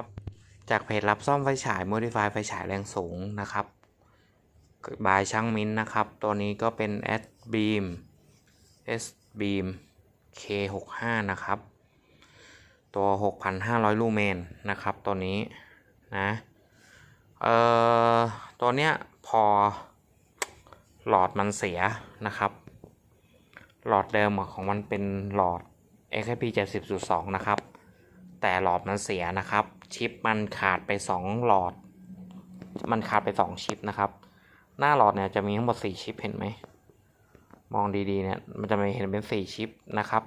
ครับ จากเพจรับซ่อมไฟฉาย Modify ไฟฉายแรงสูงนะครับ บายช่างมิ้นนะครับ ตัวนี้ก็เป็น S beam S beam K65 นะครับ ตัว 6,500 ลูเมนนะครับ ตัวนี้นะเอ่อตัวเนี้ยพอหลอดมันเสียนะครับ หลอดเดิมของมันเป็นหลอด XP 70.2 นะครับ แต่หลอดมันเสียนะครับ ชิปมันขาดไป 2 หลอด มันขาดไป 2 ชิปนะครับ หน้าหลอดเนี่ยจะมีทั้งหมด 4 ชิปเห็นไหม มองดีๆเนี่ยมันจะไม่เห็นเป็น 4 ชิปนะครับ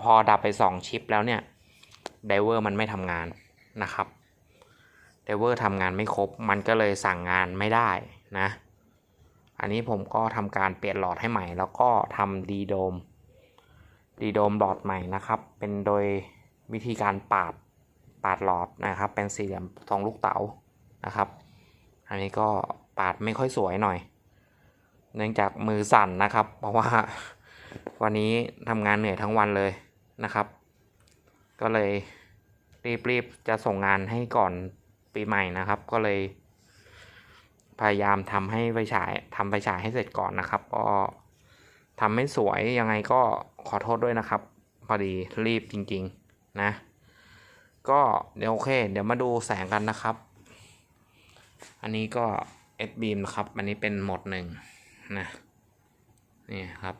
พอดับไป 2 ชิปแล้วเนี่ยไดเวอร์มันไม่ทำงานนะครับไดเวอร์ทำงานไม่ครบ มันก็เลยสั่งงานไม่ได้นะ อันนี้ผมก็ทำการเปลี่ยนหลอดให้ใหม่ แล้วก็ทำดีโดมดีโดมหลอดใหม่นะครับ เป็นโดยวิธีการปาด ปาดหลอดนะครับ เป็นสี่เหลี่ยมทรงลูกเต๋านะครับ อันนี้ก็ปาดไม่ค่อยสวยหน่อย เนื่องจากมือสั่นนะครับ เพราะว่าวันนี้ทำงานเหนื่อยทั้งวันเลยนะครับ ก็เลยรีบๆจะส่งงานให้ก่อนปีใหม่นะครับ ก็เลย พยายามทำให้ไฟฉายทำไฟฉายให้เสร็จก่อนนะครับ ก็ทำไม่สวยยังไงก็ขอโทษด้วยนะครับ พอดีรีบจริง ๆ นะ เดี๋ยวโอเค เดี๋ยวมาดูแสงกันนะครับ อันนี้ก็ S beam นะครับ อันนี้เป็นโหมดหนึ่งนะ นี่ครับ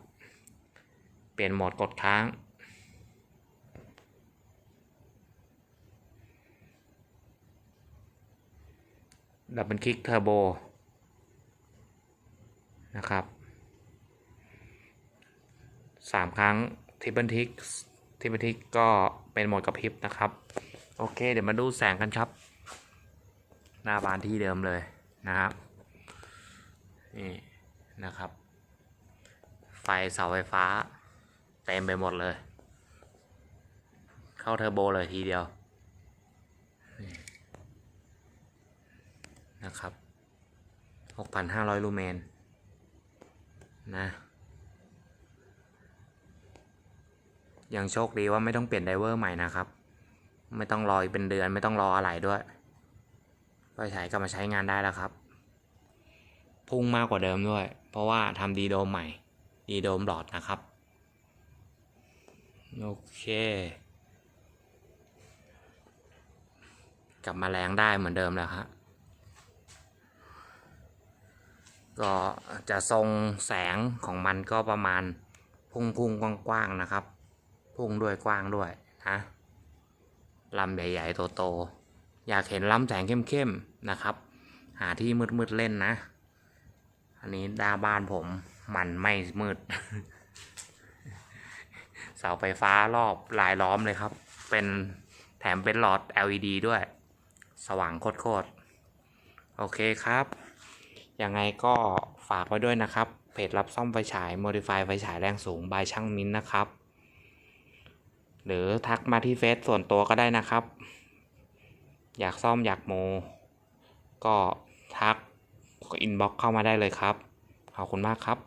เปลี่ยนโหมดกดค้างดับเบิลคลิกเทอร์โบนะครับสามครั้งทิปเปิลทิกทิปเปิลทิกก็เป็นโหมดกระพริบนะครับ โอเค เดี๋ยวมาดูแสงกันครับ หน้าบานที่เดิมเลยนะครับ นี่นะครับ ไฟเสาไฟฟ้า เต็มไปหมดเลย เข้าเทอร์โบเลยทีเดียว นะครับ 6,500 ลูเมน นะยังโชคดีว่าไม่ต้องเปลี่ยนไดเวอร์ใหม่นะครับ ไม่ต้องรออีกเป็นเดือนไม่ต้องรออะไรด้วยไฟฉายกลับมาใช้งานได้แล้วครับ พุ่งมากกว่าเดิมด้วย เพราะว่าทำดีโดมใหม่ ดีโดมหลอดนะครับ โอเค กลับมาแรงได้เหมือนเดิมแล้วฮะก็จะทรงแสงของมันก็ประมาณพุ่งพุ่งกว้างๆนะครับ พุ่งด้วยกว้างด้วยนะ ลำใหญ่ๆโตๆอยากเห็นลำแสงเข้มๆนะครับ หาที่มืดๆเล่นนะ อันนี้ด้าบ้านผมมันไม่มืด เสาไฟฟ้ารอบลายล้อมเลยครับ เป็นแถมเป็นหลอด LED ด้วย สว่างโคตรๆโอเคครับยังไงก็ฝากไว้ด้วยนะครับ เพจรับซ่อมไฟฉาย Modify ไฟฉายแรงสูง บายช่างมิ้นนะครับ หรือทักมาที่เฟซส่วนตัวก็ได้นะครับ อยากซ่อมอยากโม ก็ทักอินบ็อกเข้ามาได้เลยครับ ขอบคุณมากครับ